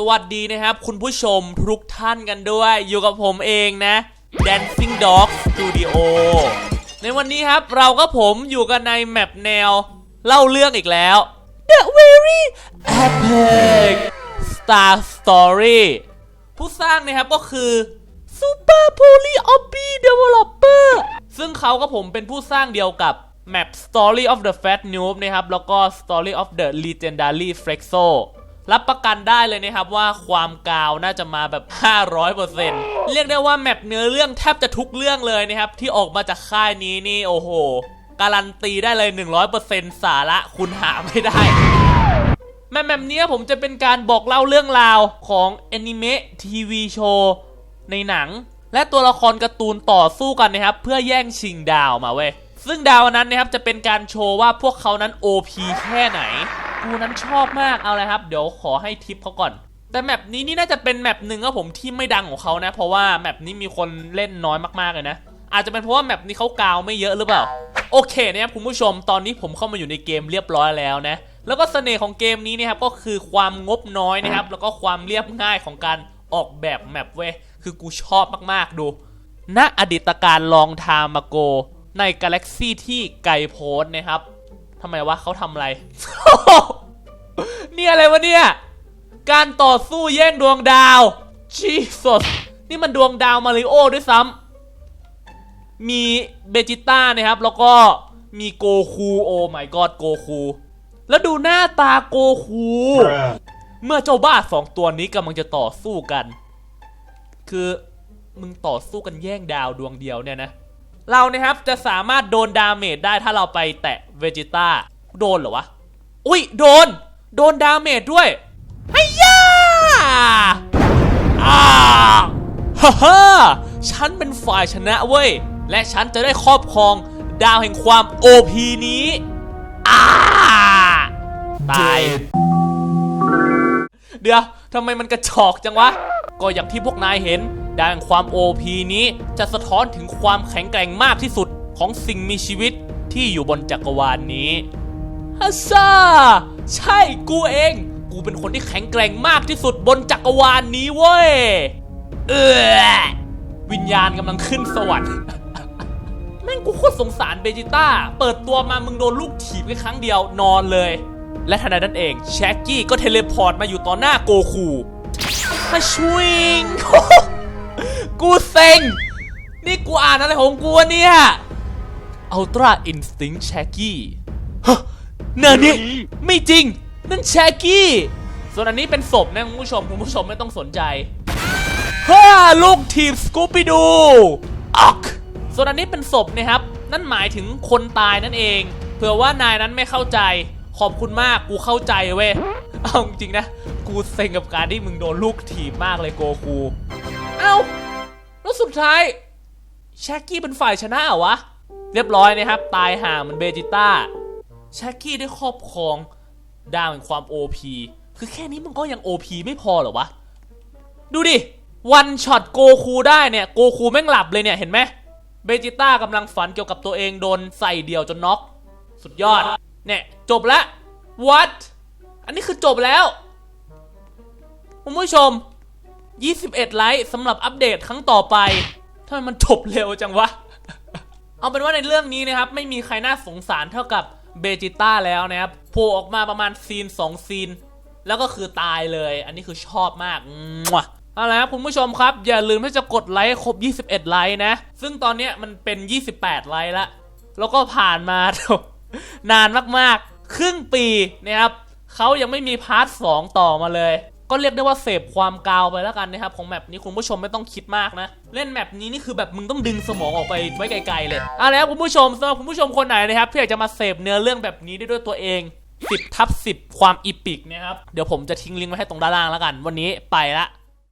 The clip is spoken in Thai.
สวัสดีนะครับ คุณผู้ชมทุกท่านกันด้วย อยู่กับผมเองนะ Dancing Dog Studio ในวันนี้ครับเราก็ผมอยู่กันในแมปแนว เล่าเรื่องอีกแล้ว The Very Epic Star Story ผู้สร้างนะครับก็คือ Super Poly Obby Developer ซึ่งเขากับผมเป็นผู้สร้างเดียวกับ Map Story of the Fat Noob นะครับ แล้วก็ Story of the Legendary Flexo รับประกันได้เลยนะครับว่าความกาวน่าจะมาแบบ 500%เรียกได้ว่าแมปเนื้อเรื่องแทบจะทุกเรื่องเลยนะครับ ที่ออกมาจากค่ายนี้นี่โอ้โห การันตีได้เลย 100%สาระคุณหาไม่ได้แมปแบบนี้ผมจะเป็นการบอกเล่าเรื่องราวของแอนิเมะทีวีโชว์ในหนัง และตัวละครการ์ตูนต่อสู้กันนะครับ เพื่อแย่งชิงดาวมาเว้ยซึ่งดาวนั้นนะครับจะเป็นการโชว์ว่าพวกเขานั้น OP แค่ไหน กูนั้นชอบมากเอาเลยครับ เดี๋ยวขอให้ทิปเขาก่อน แต่แมปนี้นี่น่าจะเป็นแมปหนึ่งครับผมที่ไม่ดังของเขานะ เพราะว่าแมปนี้มีคนเล่นน้อยมากๆเลยนะ อาจจะเป็นเพราะว่าแมปนี้เขากาวไม่เยอะหรือเปล่า โอเคนะครับคุณผู้ชมตอนนี้ผมเข้ามาอยู่ในเกมเรียบร้อยแล้วนะ แล้วก็เสน่ห์ของเกมนี้นะครับก็คือความงบน้อยนะครับ แล้วก็ความเรียบง่ายของการออกแบบแมปเว้ยคือกูชอบมากๆดูณอดีตการลองทามาโก ในกาแล็กซี่ที่ไกลโพ้นนะครับทำไมวะเขาทำอะไร เนี่ยอะไรวะเนี่ย การต่อสู้แย่งดวงดาวชีสดนี่มันดวงดาวมาริโอด้วยซ้ำมีเบจิต้านะครับ แล้วก็มีโกคูโอ้ my god โกคูแล้วดูหน้าตาโกคูเมื่อเจ้าบ้าสองตัวนี้กำลังจะต่อสู้กัน คือมึงต่อสู้กันแย่งดาวดวงเดียวเนี่ยนะ เรานะครับจะสามารถโดนดาเมจได้ถ้าเราไปแตะเวจิต้าโดนเหรอวะ อุ้ยโดน โดนดาเมจด้วยไอ้ย่าอ่าฮ่าฮ่าฉันเป็นฝ่ายชนะเว้ย และฉันจะได้ครอบครองดาวแห่งความ OP นี้อ่าตาย เดี๋ยวทำไมมันกระจอกจังวะ ก็อย่างที่พวกนายเห็น ดาวแห่งความ OP นี้จะสะท้อนถึงความแข็งแกร่งมากที่สุดของสิ่งมีชีวิตที่อยู่บนจักรวาลนนี้ ฮัสซาใช่กูเอง กูเป็นคนที่แข็งแกร่งมากที่สุดบนจักรวาลนนี้เว้ย เออวิญญาณกำลังขึ้นสวรรค์แม่งกูโคตรสงสารเบจิต้า เปิดตัวมามึงโดนลูกถีบแค่ครั้งเดียวนอนเลย และทันใดนั้นเองแชกกี้ก็เทเลพอร์ตมาอยู่ต่อหน้าโกคูมาชวิง กูเซ็ง นี่กูอ่านอะไรของกูวะเนี่ย Ultra Instinct Shaggy ฮะ นนี่ไม่จริง นั่นแชกกี้ ส่วนอันนี้เป็นศพนะคุณผู้ชมคุณผู้ชมไม่ต้องสนใจฮ่าลูกทีมสกูปิดูออกส่วนอันนี้เป็นศพนะครับ นั่นหมายถึงคนตายนั่นเอง เผื่อว่านายนั้นไม่เข้าใจ ขอบคุณมากกูเข้าใจเว้ยเอาจริงนะ กูเซ็งกับการที่มึงโดนลูกถีบมากเลยโกคูเอ้าแล้วสุดท้ายแชกกี้เป็นฝ่ายชนะเหรอวะ เรียบร้อยนะครับ ตายห่างเหมันเบจิต้า ชกกี้ได้ครอบครองดาวแห่งความ OP คือแค่นี้มันก็ยัง OP ไม่พอเหรอวะ ดูดิ วันช็อตโกคูได้เนี่ย โกคูแม่งหลับเลยเนี่ย เห็นไหมเบจิต้ากำลังฝันเกี่ยวกับตัวเองโดนใส่เดี่ยวจนน็อกสุดยอด เนี่ย จบแล้ว what อันนี้คือจบแล้วคุณผู้ชม 21 ไลค์สำหรับอัปเดตครั้งต่อไปทำไมมันจบเร็วจังวะ เอาเป็นว่าในเรื่องนี้นะครับ ไม่มีใครน่าสงสารเท่ากับ เบจิต้าแล้วนะครับโผล่ออกมาประมาณซีน 2 ซีน แล้วก็คือตายเลย อันนี้คือชอบมากมั่วเอาละครับคุณผู้ชมครับ อย่าลืมที่จะกดไลค์ครบ 21 ไลค์นะ ซึ่งตอนนี้มันเป็น 28 ไลค์ละ แล้วก็ผ่านมา นานมากๆ ครึ่งปีนะครับเขายังไม่มีพาร์ท 2 ต่อมาเลย ก็เรียกได้ว่าเสพความกาวไปแล้วกันนะครับของแมปนี้คุณผู้ชมไม่ต้องคิดมากนะ เล่นแมปนี้นี่คือแบบมึงต้องดึงสมองออกไปไว้ไกลๆเลยเอาแล้วคุณผู้ชมสำหรับคุณผู้ชมคนไหนนะครับที่อยากจะมาเสพเนื้อเรื่องแบบนี้ได้ด้วยตัวเอง10ทับ10 ความอีปิกนะครับ เดี๋ยวผมจะทิ้งลิงก์ไว้ให้ตรงด้านล่างแล้วกัน วันนี้ไปละ